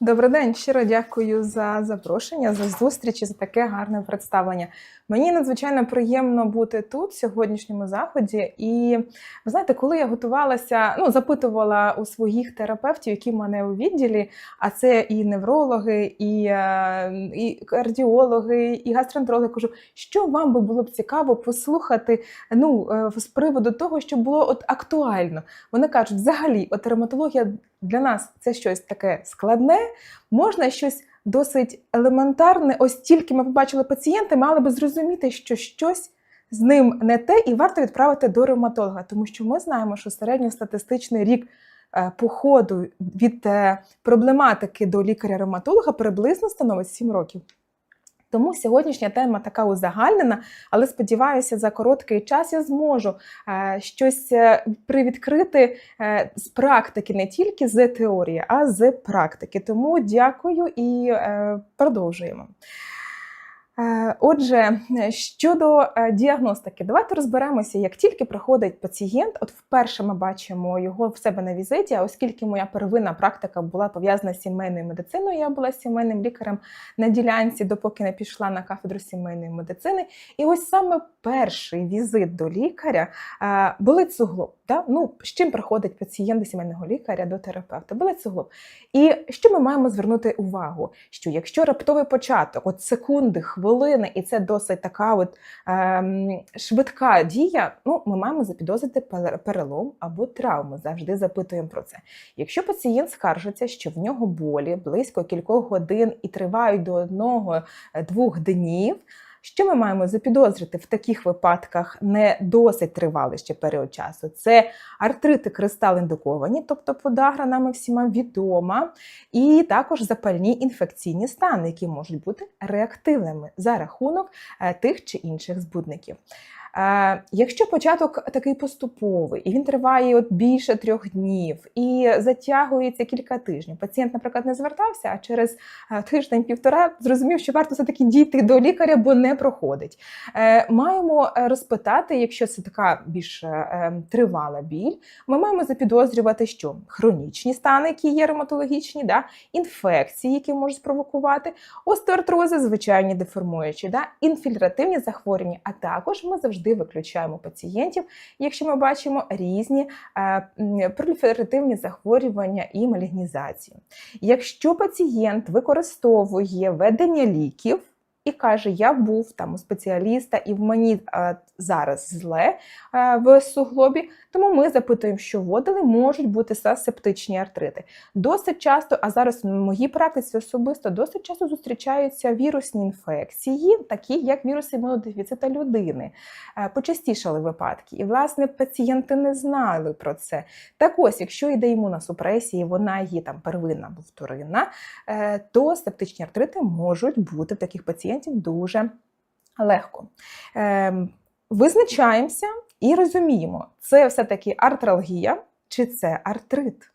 Добрий день, щиро дякую за запрошення, за зустріч і за таке гарне представлення. Мені надзвичайно приємно бути тут, в сьогоднішньому заході. І ви знаєте, коли я готувалася, ну запитувала у своїх терапевтів, які в мене у відділі, а це і неврологи, і, е, і кардіологи, і гастроентерологи, кажу, що вам би було б цікаво послухати ну, е, з приводу того, що було от актуально. Вони кажуть, взагалі, от ревматологія для нас це щось таке складне, можна щось досить елементарне. Ось тільки ми побачили пацієнта, мали би зрозуміти, що щось з ним не те, і варто відправити до ревматолога, тому що ми знаємо, що середньостатистичний рік е, походу від е, проблематики до лікаря-ревматолога приблизно становить 7 років. Тому сьогоднішня тема така узагальнена, але сподіваюся, за короткий час я зможу е, щось е, привідкрити е, з практики, не тільки з теорії, а з практики. Тому дякую і продовжуємо. Е, Отже, щодо е, діагностики, давайте розберемося, як тільки приходить пацієнт, от вперше ми бачимо його в себе на візиті, а оскільки моя первинна практика була пов'язана з сімейною медициною, я була сімейним лікарем на ділянці, допоки не пішла на кафедру сімейної медицини. І ось саме перший візит до лікаря е, болить суглоб. Да? Ну, з чим приходить пацієнт до сімейного лікаря, до терапевта? Болить суглоб. І що ми маємо звернути увагу? Що якщо раптовий початок, от секунди, хвилини, і це досить така от ем, швидка дія, ну ми маємо запідозрити пере- перелом або травму. Завжди запитуємо про це. Якщо пацієнт скаржиться, що в нього болі близько кількох годин і тривають до одного-двох днів. Що ми маємо запідозрити в таких випадках не досить тривалий ще період часу? Це артрити кристал-індуковані, тобто подагра нами всіма відома, і також запальні інфекційні стани, які можуть бути реактивними за рахунок е, тих чи інших збудників. Е, Якщо початок такий поступовий, і він триває от більше трьох днів і затягується кілька тижнів, пацієнт, наприклад, не звертався, а через е, тиждень-півтора зрозумів, що варто все-таки дійти до лікаря, бо не проходить. Е, Маємо розпитати, якщо це така більш е, е, тривала біль, ми маємо запідозрювати, що хронічні стани, які є ревматологічні, да, інфекції, які можуть спровокувати, остеоартрози, звичайні деформуючі, да, інфільтративні захворювання, а також ми завжди виключаємо пацієнтів, якщо ми бачимо різні е, проліферативні захворювання і малігнізацію. Якщо пацієнт використовує ведення ліків, і каже, я був там у спеціаліста, і в мені е, зараз зле е, в суглобі, тому ми запитуємо, що вводили, можуть бути септичні артрити. Досить часто, а зараз в моїй практиці особисто досить часто зустрічаються вірусні інфекції, такі як віруси імунодефіцита людини. Е, Почастішали випадки. І, власне, пацієнти не знали про це. Так ось, якщо йде імуносупресія, і вона є там первинна або вторинна, е, то септичні артрити можуть бути в таких пацієнтів дуже легко. Ем, Визначаємося і розуміємо, це все-таки артралгія чи це артрит.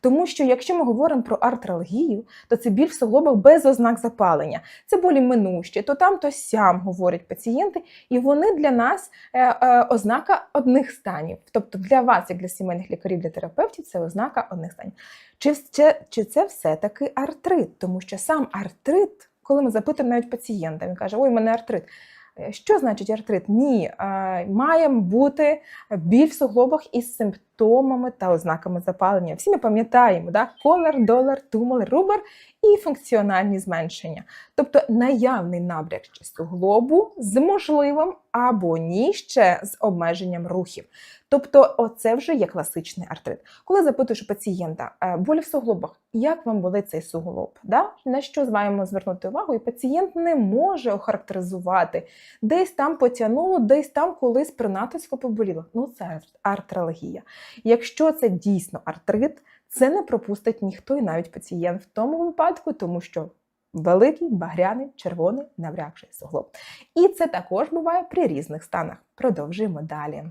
Тому що якщо ми говоримо про артралгію, то це біль в суглобах без ознак запалення. Це болі минущі, то там, то сям, говорять пацієнти, і вони для нас е, е, ознака одних станів. Тобто для вас, як для сімейних лікарів, для терапевтів, це ознака одних станів. Чи, чи, чи це все-таки артрит? Тому що сам артрит, коли ми запитуємо навіть пацієнта, він каже, ой, у мене артрит. Е, Що значить артрит? Ні, має бути біль в суглобах із симптомами та ознаками запалення. Всі ми пам'ятаємо, да? колер, долар, тумор, рубер і функціональні зменшення. Тобто наявний набряк ще суглобу з можливим або ні ще з обмеженням рухів. Тобто, оце вже є класичний артрит. Коли запитуєш у пацієнта е, болі в суглобах, як вам болить цей суглоб? Да? На що маємо звернути увагу? І пацієнт не може охарактеризувати, десь там потягнуло, десь там колись при натиску поболіло. Ну, це артралгія. Якщо це дійсно артрит, це не пропустить ніхто і навіть пацієнт в тому випадку, тому що великий, багряний, червоний, наврякший суглоб. І це також буває при різних станах. Продовжуємо далі.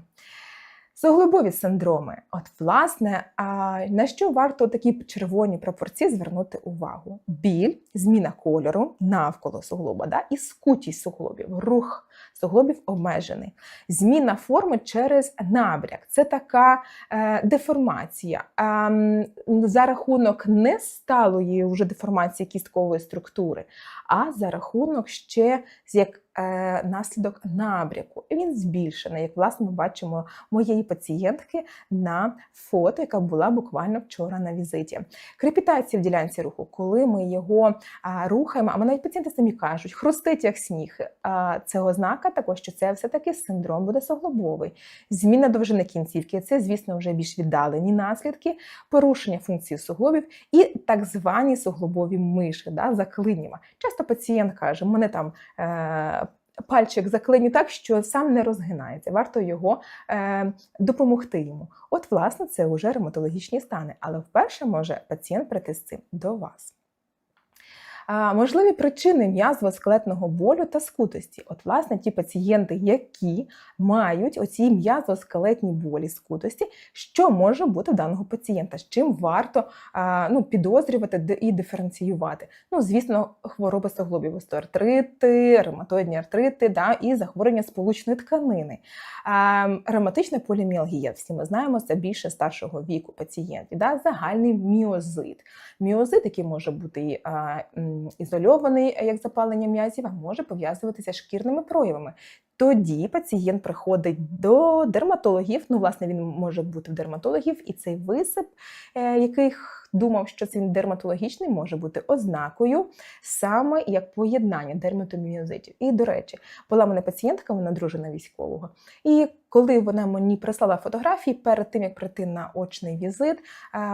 Суглобові синдроми. От, власне, а на що варто такі червоні пропорції звернути увагу? Біль, зміна кольору навколо суглоба, да? і скутість суглобів, рух суглобів обмежений. Зміна форми через набряк це така е, деформація. Е, за рахунок не сталої вже деформації кісткової структури, а за рахунок ще як е, наслідок набряку. І він збільшений, як власне ми бачимо моєї пацієнтки на фото, яка була буквально вчора на візиті. Крепітація в ділянці руху, коли ми його а, рухаємо, а навіть пацієнти самі кажуть, хрустить як сніг. А, це ознака також, що це все-таки синдром буде суглобовий. Зміна довжини кінцівки, це, звісно, вже більш віддалені наслідки, порушення функції суглобів і так звані суглобові миші, да, заклинюва. Часто пацієнт каже, мене там. Е, Пальчик заклиню так, що сам не розгинається. Варто його е, допомогти йому. От, власне, це вже ревматологічні стани, але вперше може пацієнт прийти з цим до вас. Можливі причини м'язово-скелетного болю та скутості. От, власне, ті пацієнти, які мають оці м'язово-скелетні болі скутості, що може бути в даного пацієнта, з чим варто ну, підозрювати і диференціювати. Ну, звісно, хвороби суглобів, остеоартрити, ревматоїдні артрити да, і захворювання сполучної тканини. Ревматична поліміалгія, всі ми знаємо, це більше старшого віку пацієнтів, да, загальний міозит. Міозит, який може бути ізольований як запалення м'язів, а може пов'язуватися шкірними проявами. Тоді пацієнт приходить до дерматологів. Ну, власне, він може бути в дерматологів, і цей висип, е, який думав, що це дерматологічний, може бути ознакою саме як поєднання дерматоміозитів. І, до речі, була мене пацієнтка, вона дружина військового. І коли вона мені прислала фотографії перед тим, як прийти на очний візит,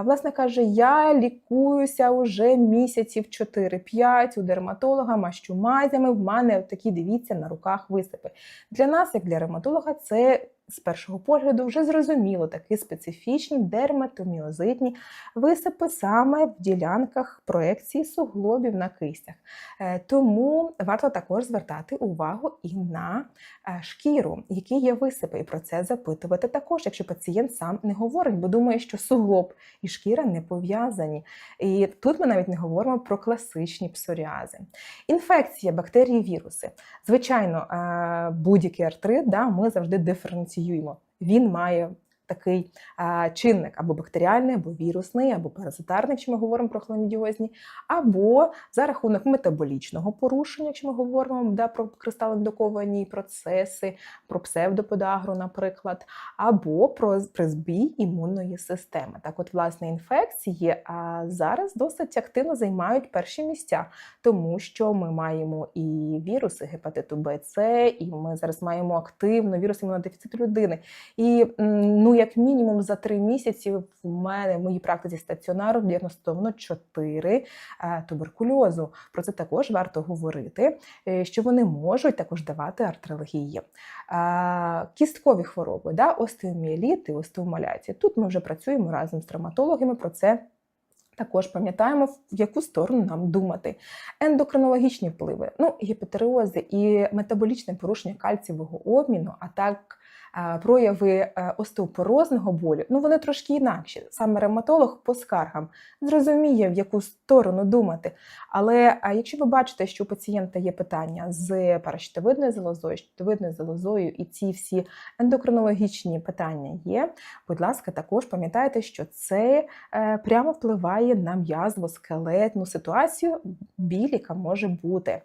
власне каже: я лікуюся уже місяців 4-5 у дерматолога, мащу мазями. В мене такі дивіться на руках висипи. Для нас, як для ревматолога, це з першого погляду вже зрозуміло такі специфічні дерматоміозитні висипи саме в ділянках проекції суглобів на кистях. Е, тому варто також звертати увагу і на е, шкіру, які є висипи, і про це запитувати також, якщо пацієнт сам не говорить, бо думає, що суглоб і шкіра не пов'язані. І тут ми навіть не говоримо про класичні псоріази. Інфекція, бактерії, віруси. Звичайно, е, будь-який артрит да, ми завжди диференціюємо асоціюємо. Він має такий чинник або бактеріальний, або вірусний, або паразитарний, якщо ми говоримо про хламідіозні, або за рахунок метаболічного порушення, якщо ми говоримо да, про кристалендоковані процеси, про псевдоподагру, наприклад, або про призбій імунної системи. Так, от, власне, інфекції зараз досить активно займають перші місця, тому що ми маємо і віруси гепатиту Б, С, і ми зараз маємо активно вірус імунодефіциту людини. І ну, як мінімум за три місяці в мене в моїй практиці стаціонару діагностовано 4 е, туберкульозу. Про це також варто говорити, е, що вони можуть також давати артралгії. Е, кісткові хвороби, да, остеоміеліт і остеомаляція. Тут ми вже працюємо разом з травматологами про це. Також пам'ятаємо, в яку сторону нам думати. Ендокринологічні впливи, ну, гіпотереози і метаболічне порушення кальцієвого обміну, а так прояви е, остеопорозного болю, ну вони трошки інакші. Саме ревматолог по скаргам зрозуміє, в яку сторону думати. Але якщо ви бачите, що у пацієнта є питання з паращитовидною залозою, щитовидною залозою, і ці всі ендокринологічні питання є, будь ласка, також пам'ятайте, що це е, прямо впливає на м'язово-скелетну ситуацію, біль, яка може бути.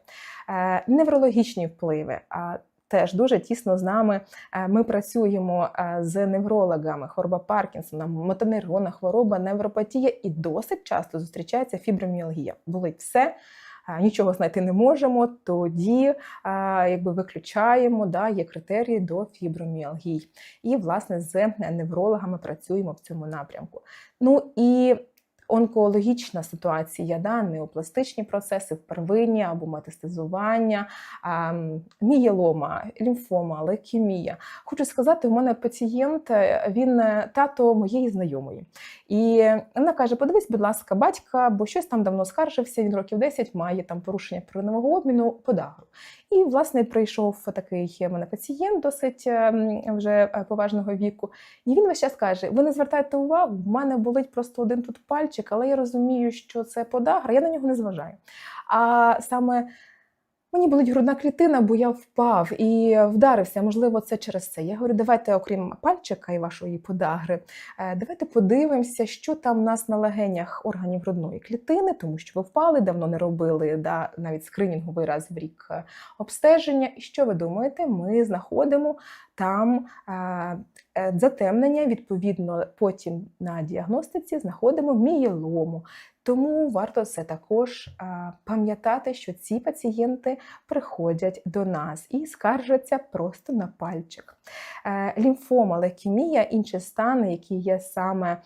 Е, неврологічні впливи теж дуже тісно з нами. Е, ми працюємо е, з неврологами, хвороба Паркінсона, мотонейрона, хвороба, невропатія, і досить часто зустрічається фіброміалгія. Болить все. Е, нічого знайти не можемо, тоді якби виключаємо, да, є критерії до фіброміалгій. І, власне, з неврологами працюємо в цьому напрямку. Ну і онкологічна ситуація, да, неопластичні процеси, впервинні або метастазування, мієлома, лімфома, лейкемія. Хочу сказати, у мене пацієнт, е, він е, тато моєї знайомої. І вона каже: подивись, будь ласка, батька, бо щось там давно скаржився, він років 10 має там порушення первинного обміну подагру. І, власне, прийшов такий мене пацієнт досить ем, вже е, поважного віку. І він весь час каже: ви не звертайте увагу, в мене болить просто один тут пальчик, але я розумію, що це подагра, я на нього не зважаю. А саме Мені болить грудна клітина, бо я впав і вдарився. Можливо, це через це. Я говорю, давайте, окрім пальчика і вашої подагри, е, давайте подивимося, що там у нас на легенях органів грудної клітини, тому що ви впали, давно не робили да, навіть скринінговий раз в рік е, обстеження. І що ви думаєте? Ми знаходимо там е, затемнення, відповідно, потім на діагностиці знаходимо мієлому. Тому варто це також пам'ятати, що ці пацієнти приходять до нас і скаржаться просто на пальчик. Е, Лімфома, лейкемія, інші стани, які є саме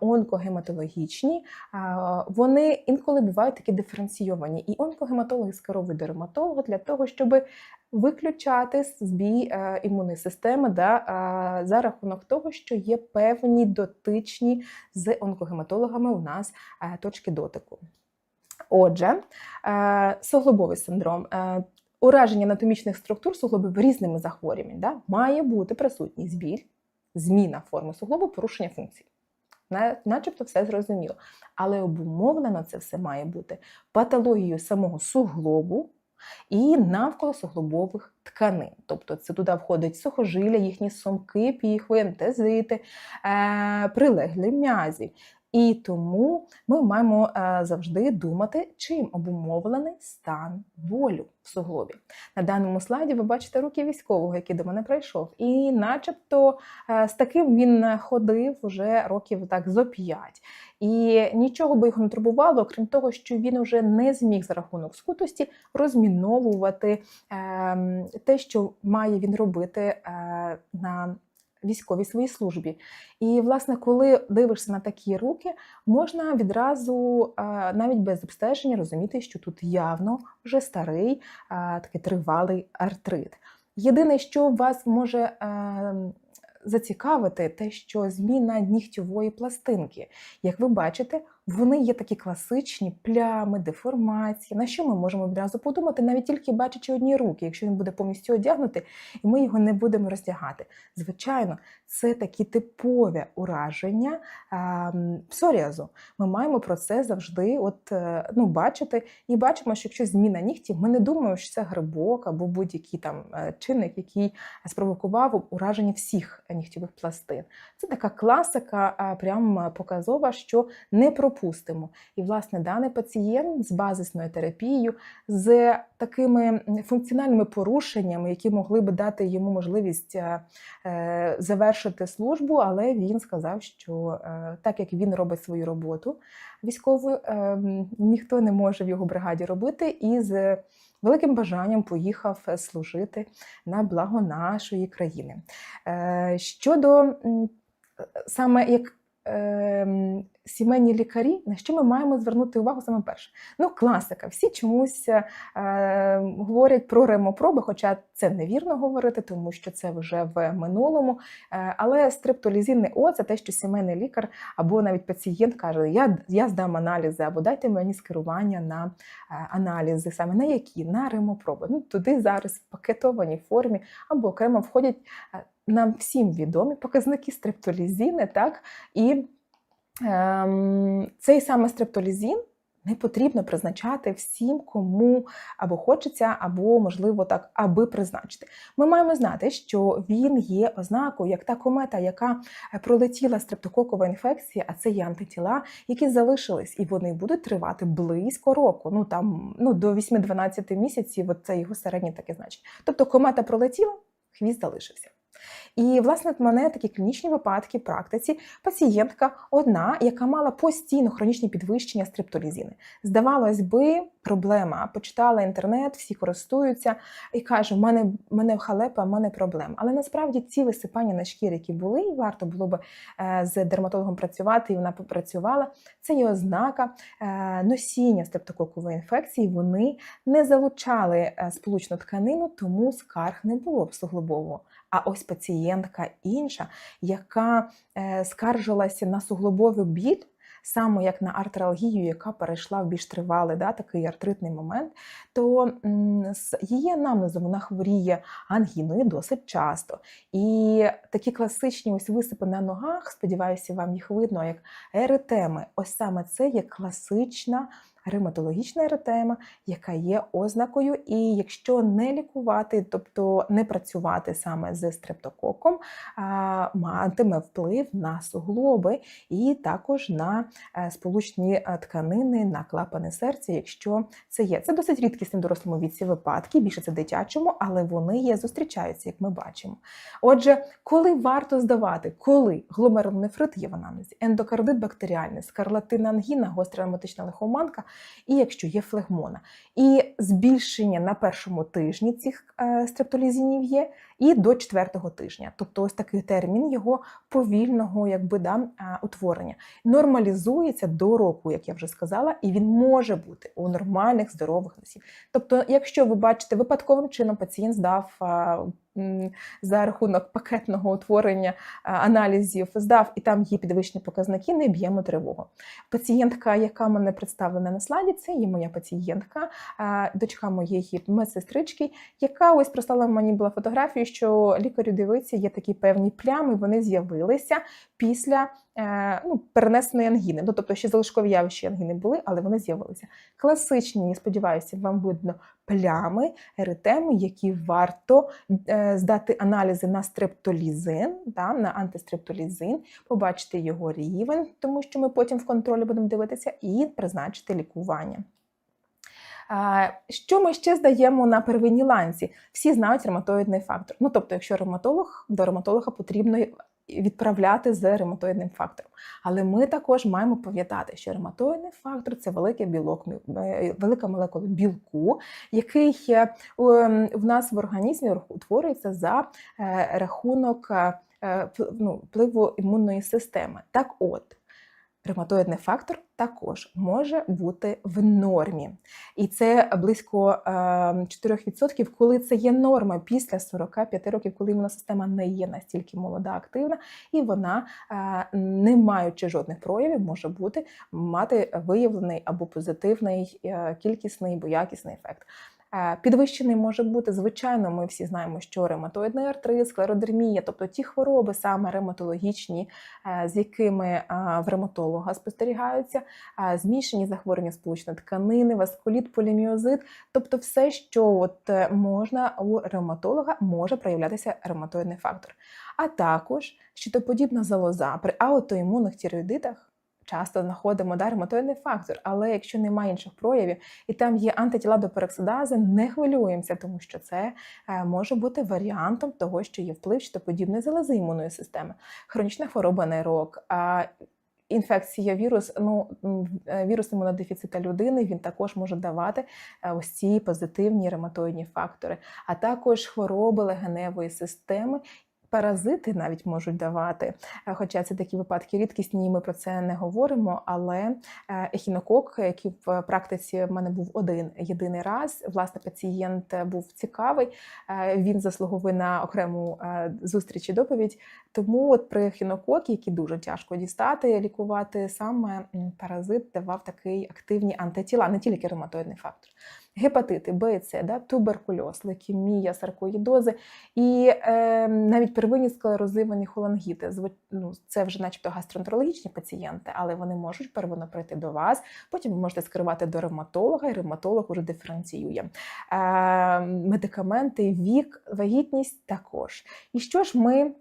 онкогематологічні, вони інколи бувають такі диференційовані. І онкогематологи скеровують до ревматолога для того, щоб виключати збій е, імунної системи да, за рахунок того, що є певні дотичні з онкогематологами у нас е, точки дотику. Отже, е, суглобовий синдром. Ураження анатомічних структур суглобів різними захворюваннями да, має бути присутній біль, зміна форми суглобу, порушення функцій. Начебто все зрозуміло. Але обумовлено це все має бути патологією самого суглобу і навколо суглобових тканин. Тобто це туди входить сухожилля, їхні сумки, піхви, ентезити, е, прилеглі м'язі. І тому ми маємо е, завжди думати, чим обумовлений стан болю в суглобі. На даному слайді ви бачите руки військового, який до мене прийшов. І начебто е, з таким він ходив уже років так зо п'ять. І нічого би його не турбувало, окрім того, що він вже не зміг за рахунок скутості розміновувати е, те, що має він робити е, на військовій своїй службі. І, власне, коли дивишся на такі руки, можна відразу е, навіть без обстеження розуміти, що тут явно вже старий, е, такий тривалий артрит. Єдине, що вас може е, зацікавити, те, що зміна нігтьової пластинки. Як ви бачите, вони є такі класичні плями, деформації. На що ми можемо відразу подумати, навіть тільки бачачи одні руки, якщо він буде повністю одягнутий, і ми його не будемо роздягати. Звичайно, це такі типові ураження а. Ми маємо про це завжди от, е, ну, бачити і бачимо, що якщо зміна нігтів, ми не думаємо, що це грибок або будь-який там е, чинник, який спровокував ураження всіх нігтєвих пластин. Це така класика, прям показова, що не пропустимо. І, власне, даний пацієнт з базисною терапією, з такими функціональними порушеннями, які могли би дати йому можливість е, е, завершити службу, але він сказав, що е, так як він робить свою роботу військову, ніхто не може в його бригаді робити, і з великим бажанням поїхав служити на благо нашої країни. Щодо саме як ем, сімейні лікарі, на що ми маємо звернути увагу саме перше? Ну, класика. Всі чомусь е, говорять про ремопроби, хоча це невірно говорити, тому що це вже в минулому. Е, але стриптолізінний О це те, що сімейний лікар або навіть пацієнт каже: Я, я здам аналізи, або дайте мені скерування на е, аналізи, саме на які? На ремопроби. Ну, туди зараз в пакетованій формі або окремо входять е, нам всім відомі показники стрептолізіни, так? І ем, цей саме стрептолізін не потрібно призначати всім, кому або хочеться, або, можливо, так, аби призначити. Ми маємо знати, що він є ознакою, як та комета, яка е, пролетіла стрептококова інфекція, а це є антитіла, які залишились, і вони будуть тривати близько року. Ну там ну до 8-12 місяців. От це його середнє таке значення. Тобто комета пролетіла, хвіст залишився. І, власне, в мене такі клінічні випадки в практиці. Пацієнтка одна, яка мала постійно хронічні підвищення стриптолізіни. Здавалось би, проблема. Почитала інтернет, всі користуються і каже: у мене, в мене халепа, в мене проблема. Але насправді ці висипання на шкірі, які були, і варто було б е, з дерматологом працювати, і вона попрацювала. Це є ознака е, носіння стрептококової інфекції. Вони не залучали е, сполучну тканину, тому скарг не було в суглобового. А ось пацієнтка інша, яка е, скаржилася на суглобовий біль, саме як на артралгію, яка перейшла в більш тривалий да, такий артритний момент, то з її анамнезом вона хворіє ангіною досить часто. І такі класичні ось висипи на ногах, сподіваюся, вам їх видно, як еретеми. Ось саме це є класична ревматологічна еретема, яка є ознакою, і якщо не лікувати, тобто не працювати саме з стрептококом, матиме вплив на суглоби і також на е, сполучні е, тканини, на клапани серця, якщо це є. Це досить рідкісні в дорослому віці випадки, більше це дитячому, але вони є, зустрічаються, як ми бачимо. Отже, коли варто здавати, коли гломерулонефрит є в анамнезі, ендокардит бактеріальний, скарлатина ангіна, гостра ревматична лихоманка, і якщо є флегмона. І збільшення на першому тижні цих е, стрептолізінів є, і до четвертого тижня. Тобто ось такий термін його повільного якби, да, утворення. Нормалізується до року, як я вже сказала, і він може бути у нормальних здорових носів. Тобто, якщо ви бачите, випадковим чином пацієнт здав за рахунок пакетного утворення аналізів, здав і там є підвищені показники, не б'ємо тривогу. Пацієнтка, яка мене представлена на слайді, це є моя пацієнтка, дочка моєї медсестрички, яка ось прислала мені була фотографію, що лікарю дивиться, є такі певні плями, вони з'явилися після е, ну, перенесеної ангіни. Ну, тобто ще залишкові явища ангіни були, але вони з'явилися. Класичні, сподіваюся, вам видно плями, еритеми, які варто е, здати аналізи на стрептолізин, да, на антистрептолізин, побачити його рівень, тому що ми потім в контролі будемо дивитися, і призначити лікування. Що ми ще здаємо на первинній ланці? Всі знають ревматоїдний фактор. Ну, тобто, якщо ревматолог, до ревматолога потрібно відправляти з ревматоїдним фактором. Але ми також маємо пам'ятати, що ревматоїдний фактор це великий білок, е, велика молекула білку, який е, ем, в нас в організмі утворюється за е, рахунок ну, впливу імунної системи. Так от. Ревматоїдний фактор також може бути в нормі. І це близько 4%, коли це є норма після 45 років, коли імунна система не є настільки молода, активна, і вона, не маючи жодних проявів, може бути мати виявлений або позитивний е, кількісний або якісний ефект. Е, підвищений може бути, звичайно, ми всі знаємо, що ревматоїдний артрит, склеродермія, тобто ті хвороби, саме ревматологічні, е, з якими е, в ревматолога спостерігаються, змішані захворювання сполучної тканини, васкуліт, поліміозит, тобто все, що от можна у ревматолога, може проявлятися ревматоїдний фактор. А також щитоподібна залоза при аутоімунних тіреоїдитах часто знаходимо да, ревматоїдний фактор, але якщо немає інших проявів і там є антитіла до пероксидази, не хвилюємося, тому що це е, може бути варіантом того, що є вплив щитоподібної залози імунної системи, хронічна хвороба нейрок. Інфекція вірус, ну е, вірус імунодефіцита людини він також може давати е, ось ці позитивні ревматоїдні фактори, а також хвороби легеневої системи Паразити навіть можуть давати, е, хоча це такі випадки рідкісні, ми про це не говоримо. Але е, ехінокок, який в практиці в мене був один єдиний раз, власне, пацієнт був цікавий, е, він заслуговує на окрему зустріч і доповідь. Тому от при ехінококі, які дуже тяжко дістати, лікувати саме паразит давав такий активні антитіла, не тільки ревматоїдний фактор гепатити Б С, да, туберкульоз, лейкемія, саркоїдози і е, навіть первинні склерозивані холангіти. Ну, Це вже, начебто, гастроентерологічні пацієнти, але вони можуть первинно прийти до вас. Потім ви можете скерувати до ревматолога, і ревматолог уже диференціює. Е, Медикаменти, вік, вагітність також. І що ж ми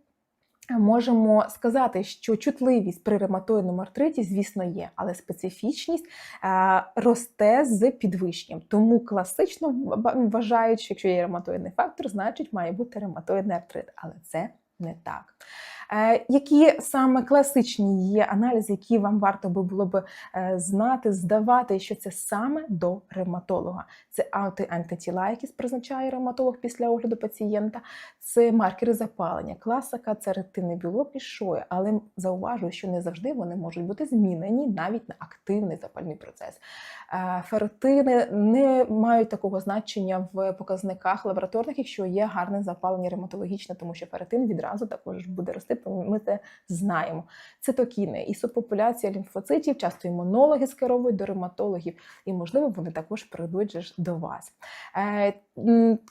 Можемо сказати, що чутливість при ревматоїдному артриті, звісно, є, але специфічність е, росте з підвищенням. Тому класично вважають, що якщо є ревматоїдний фактор, значить має бути ревматоїдний артрит. Але це не так. Е, які саме класичні є аналізи, які вам варто би було б е, знати, здавати, що це саме до ревматолога? Це антитіла, які призначає ревматолог після огляду пацієнта, це маркери запалення, класика, це ретинний білок і шоя. Але зауважую, що не завжди вони можуть бути змінені навіть на активний запальний процес. Е, не мають такого значення в показниках лабораторних, якщо є гарне запалення ревматологічне, тому що феротин відразу також буде рости ми це знаємо. Цитокіни і субпопуляція лімфоцитів, часто імунологи скеровують до ревматологів, і, можливо, вони також прийдуть до вас. Е,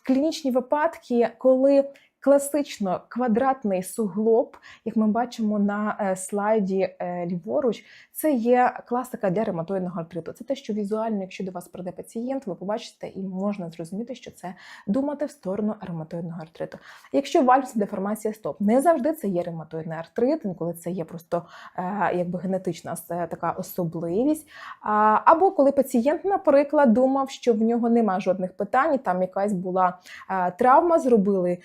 клінічні випадки, коли Класично квадратний суглоб, як ми бачимо на е, слайді е, ліворуч, Це є класика для ревматоїдного артриту. Це те, що візуально, якщо до вас прийде пацієнт, ви побачите і можна зрозуміти, що це думати в сторону ревматоїдного артриту. Якщо вальс деформація стоп, не завжди це є ревматоїдний артрит, інколи це є просто е, якби генетична така особливість. Або коли пацієнт, наприклад, думав, що в нього нема жодних питань, там якась була травма, зробили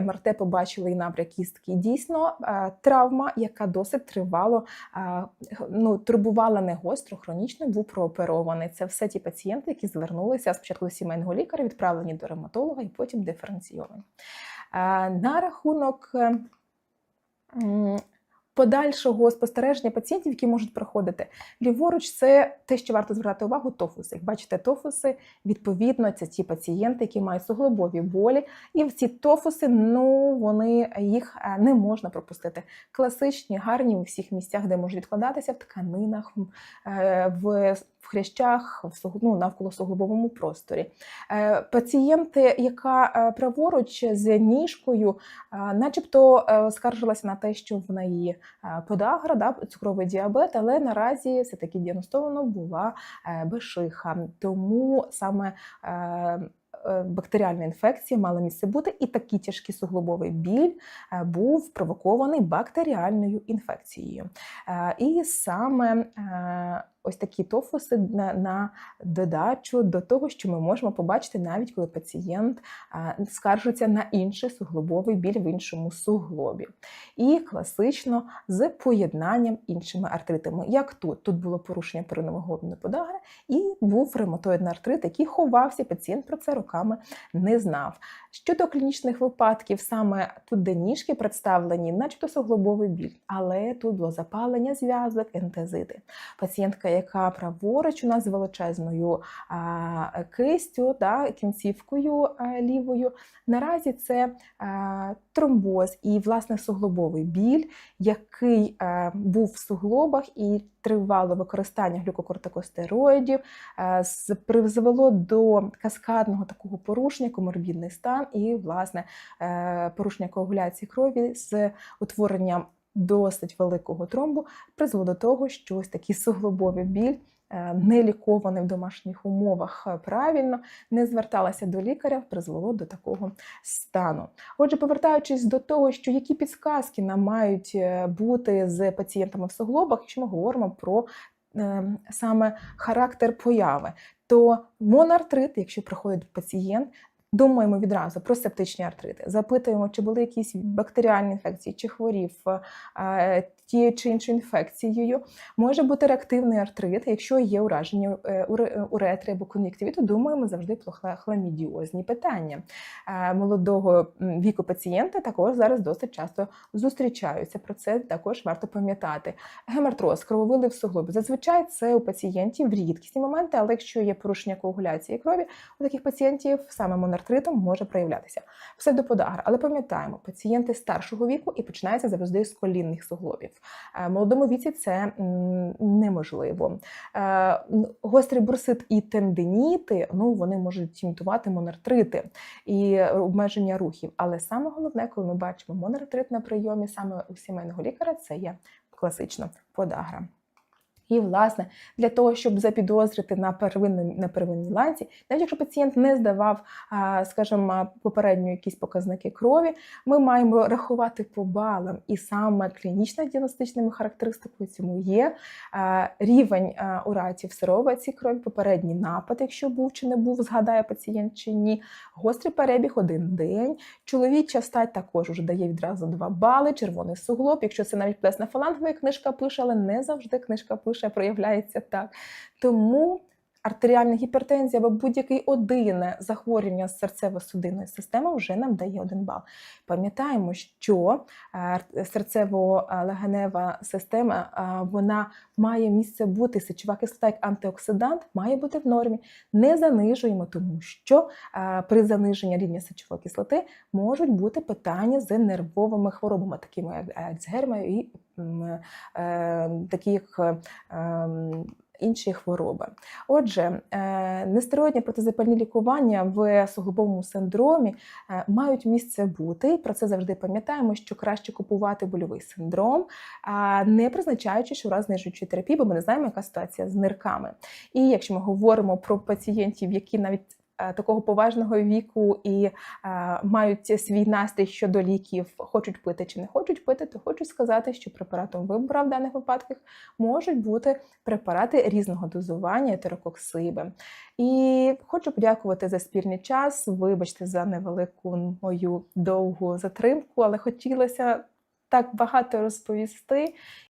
МРТ, побачили і набряк кістки. Дійсно, е, травма, яка досить тривало, е, ну, турбувала не гостро, хронічно, був прооперований. Це все ті пацієнти, які звернулися спочатку до сімейного лікаря, відправлені до ревматолога і потім диференційовані. Е, На рахунок е, м, подальшого спостереження пацієнтів, які можуть приходити. Ліворуч, це те, що варто звертати увагу, тофуси. Як бачите, тофуси, відповідно, це ті пацієнти, які мають суглобові болі. І в ці тофуси, ну, вони їх е, не можна пропустити. Класичні, гарні у всіх місцях, де можуть відкладатися, в тканинах, е, в в хрящах, в ну, навколо суглобовому просторі. Е, Пацієнти, яка е, праворуч з ніжкою, е, начебто скаржилася на те, що в неї подагра, да, цукровий діабет, але наразі все таки діагностовано була бешиха. Тому саме бактеріальна інфекція мала місце бути, і такий тяжкий суглобовий біль був провокований бактеріальною інфекцією. І саме ось такі тофуси на, на додачу до того, що ми можемо побачити навіть коли пацієнт скаржиться на інший суглобовий біль в іншому суглобі. І класично з поєднанням іншими артритами. Як тут? Тут було порушення периномоглобної подагри і був ревматоїдний артрит, який ховався, пацієнт про це роками не знав. Щодо клінічних випадків, саме тут, де ніжки представлені, начебто суглобовий біль, але тут було запалення зв'язок, ентезити. Пацієнтка, яка праворуч у нас з величезною кистю, да, кінцівкою лівою, наразі це тромбоз і власне суглобовий біль, який а, був в суглобах і тривало використання глюкокортикостероїдів, е, призвело до каскадного такого порушення, коморбідний стан і, власне, е, порушення коагуляції крові з утворенням досить великого тромбу призвело до того, що ось такий суглобовий біль. е, Не лікований в домашніх умовах е, правильно, не зверталася до лікаря, призвело до такого стану. Отже, повертаючись до того, що які підсказки нам мають е, бути з пацієнтами в суглобах, якщо ми говоримо про саме характер появи, то моноартрит, якщо приходить пацієнт, думаємо відразу про септичні артрити, запитуємо, чи були якісь бактеріальні інфекції, чи хворів е, тією чи іншою інфекцією. Може бути реактивний артрит, якщо є ураження е, уретри або кон'юктивіту, думаємо завжди про хламідіозні питання. Е, Молодого віку пацієнта також зараз досить часто зустрічаються. Про це також варто пам'ятати. Гемартроз, крововилив в суглобі. Зазвичай це у пацієнтів рідкісні моменти, але якщо є порушення коагуляції крові, у таких пацієнтів саме монартритом може проявлятися. Псевдоподагра. Але пам'ятаємо, пацієнти старшого віку і починається завжди з колінних суглобів. Е, В молодому віці це неможливо. Е, Гострий бурсит і тендиніти, ну вони можуть імітувати монартрити і обмеження рухів. Але саме головне, коли ми бачимо монартрит на прийомі саме у сімейного лікаря, це є класична подагра. І, власне, для того, щоб запідозрити на первинній, на первинній ланці, навіть якщо пацієнт не здавав, скажімо, попередньо якісь показники крові, ми маємо рахувати по балам. І саме клінічно діагностичними характеристикою цьому є рівень уратів сировиці крові, попередній напад, якщо був чи не був, згадає пацієнт чи ні, гострий перебіг один день. Чоловіча стать також уже дає відразу 2 бали, червоний суглоб. Якщо це навіть плесна фалангова книжка пише, але не завжди книжка пише, проявляється так. Тому артеріальна гіпертензія або будь-який один захворювання з серцево-судинної системи вже нам дає один бал. Пам'ятаємо, що е, серцево-легенева система е, вона має місце бути сечова кислота як антиоксидант, має бути в нормі. Не занижуємо, тому що е, при заниженні рівня сечової кислоти можуть бути питання з нервовими хворобами, такими як Альцгеймер і е, такі як е, ем, інші хвороби. Отже, е, нестероїдні протизапальні лікування в суглобовому синдромі мають місце бути. І Про це завжди пам'ятаємо, що краще купувати больовий синдром, не призначаючи щораз знижуючу терапію, бо ми не знаємо, яка ситуація з нирками. І якщо ми говоримо про пацієнтів, які навіть Такого поважного віку і е, мають свій настрій щодо ліків, хочуть пити чи не хочуть пити, то хочу сказати, що препаратом вибора в даних випадках можуть бути препарати різного дозування етерококсиби. І хочу подякувати за спільний час. Вибачте за невелику мою довгу затримку, але хотілося так багато розповісти.